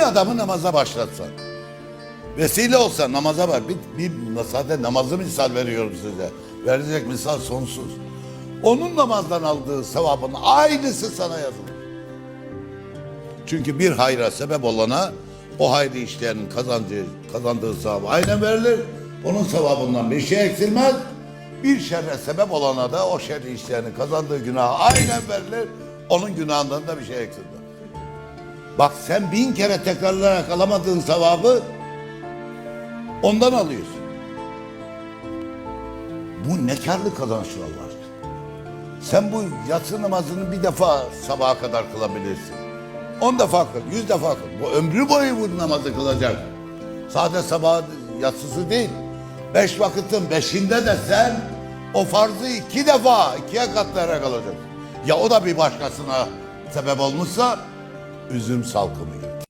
bir adamı namaza başlatsan. Vesile olsa namaza bak. Bir, bir zaten namazı misal veriyorum size. Verecek misal sonsuz. Onun namazdan aldığı sevabın aynısı sana yazılır. Çünkü bir hayra sebep olana o hayrı işleyenin kazandığı, kazandığı sevabı aynen verilir. Onun sevabından bir şey eksilmez. Bir şerre sebep olana da o şerri işleyenin kazandığı günah aynen verilir. Onun günahından da bir şey eksilmez. Bak sen bin kere tekrarlayarak alamadığın sevabı ondan alıyorsun. Bu ne karlı kazanç Allah. Sen bu yatsı namazını bir defa sabaha kadar kılabilirsin. On defa kıl, yüz defa kıl. Bu ömrü boyu bu namazı kılacak. Sadece sabah yatsısı değil. Beş vakitin beşinde de sen o farzı iki defa, ikiye katlayarak alacaksın. Ya o da bir başkasına sebep olmuşsa üzüm salkımı.